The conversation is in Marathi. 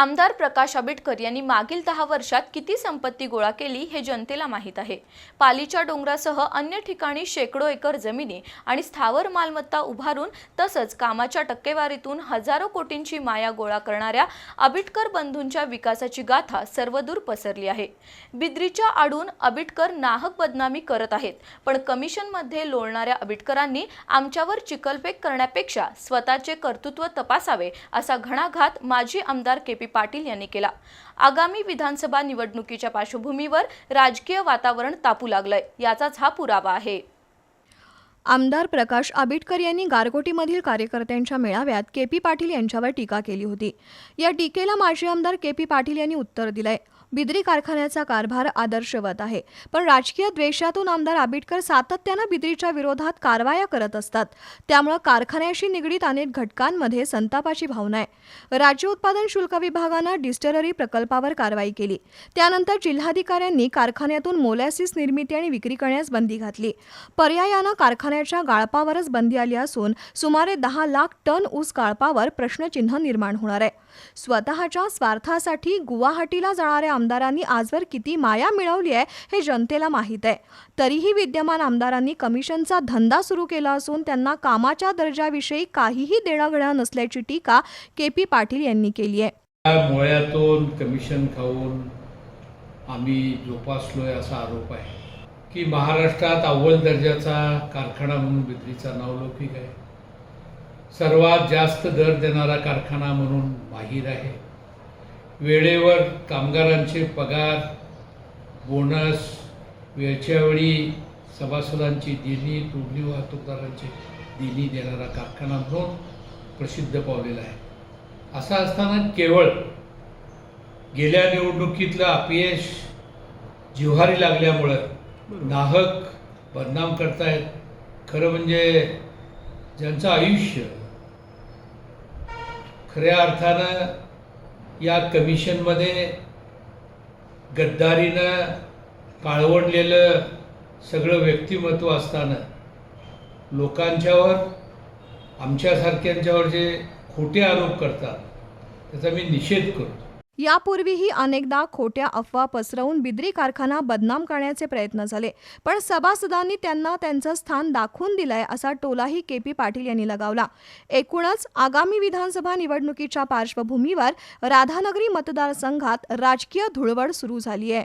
आमदार प्रकाश आंबेडकर यांनी मागील दहा वर्षात किती संपत्ती गोळा केली हे जनतेला माहीत आहे. पालीच्या डोंगरासह अन्य ठिकाणी शेकडो एकर जमिनी आणि स्थावर मालमत्ता उभारून तसंच कामाच्या टक्केवारीतून हजारो कोटींची माया गोळा करणाऱ्या आबिटकर बंधूंच्या विकासाची गाथा सर्वदूर पसरली आहे. बिद्रीच्या आडून आबिटकर नाहक बदनामी करत आहेत पण कमिशनमध्ये लोळणाऱ्या आबिटकरांनी आमच्यावर चिकलपेक करण्यापेक्षा स्वतःचे कर्तृत्व तपासावे असा घणाघात माजी आमदार के पी पाटील यांनी केला. आगामी विधानसभा निवडणुकीच्या पार्श्वभूमीवर राजकीय वातावरण तापू लागलंय. याचाच हा पुरावा आहे. आमदार प्रकाश आबिटकर यांनी गारगोटीमधील कार्यकर्त्यांच्या मेळाव्यात के पी पाटील यांच्यावर टीका केली होती. या टीकेला माजी आमदार के पी पाटील यांनी उत्तर दिलंय. बिद्री कारखान्याचा कारभार आदर्शवत आहे पण राजकीय द्वेषातून आमदार आबिटकर सातत्यानं बिद्रीच्या विरोधात कारवाया करत असतात. त्यामुळे कारखान्याशी निगडीत अनेक घटकांमध्ये संतापाची भावना आहे. राज्य उत्पादन शुल्क विभागानं डिस्टलरी प्रकल्पावर कारवाई केली. त्यानंतर जिल्हाधिकाऱ्यांनी कारखान्यातून मोलॅसिस निर्मिती आणि विक्री करण्यास बंदी घातली. पर्यायानं कारखाना कारखान्याच्या गाळपावरच बंदी आली असून सुमारे दहा लाख टन ऊस गाळपावर प्रश्नचिन्ह निर्माण होणार आहे. स्वतःच्या स्वार्थासाठी गुवाहाटीला जाणाऱ्या आमदारांनी आजवर किती माया मिळवली आहे हे जनतेला माहीत आहे. तरीही विद्यमान आमदारांनी कमिशनचा धंदा सुरू केला असून त्यांना कामाच्या दर्जाविषयी काहीही देणं घेणं नसल्याची टीका के पी पाटील यांनी केली आहे. कमिशन खाऊन आम्ही जोपासलोय असा आरोप आहे. की महाराष्ट्रात अव्वल दर्जाचा कारखाना म्हणून बिद्रीचा नावलौकिक आहे. सर्वात जास्त दर देणारा कारखाना म्हणून माहीर आहे. वेळेवर कामगारांचे पगार बोनस वेळच्या वेळी सभासदांची दिली तोडणी वाहतूकदारांची दिली देणारा कारखाना म्हणून प्रसिद्ध पावलेला आहे. असं असताना केवळ गेल्या निवडणुकीतलं अपयश जिव्हारी लागल्यामुळं नाहक बदनाम करतायत. खरं म्हणजे ज्यांचं आयुष्य खऱ्या अर्थानं या कमिशनमध्ये गद्दारीनं काळवडलेलं सगळं व्यक्तिमत्व असताना लोकांच्यावर आमच्यासारख्यांच्यावर जे खोटे आरोप करतात त्याचा मी निषेध करतो. यापूर्वीही अनेकदा खोट्या अफवा पसरवून बिद्री कारखाना बदनाम करण्याचे प्रयत्न झाले पण सभासदांनी त्यांना त्यांचं स्थान दाखवून दिलंय असा टोलाही के पी पाटील यांनी लगावला. एकूणच आगामी विधानसभा निवडणुकीच्या पार्श्वभूमीवर राधानगरी मतदारसंघात राजकीय धुळवड सुरू झाली आहे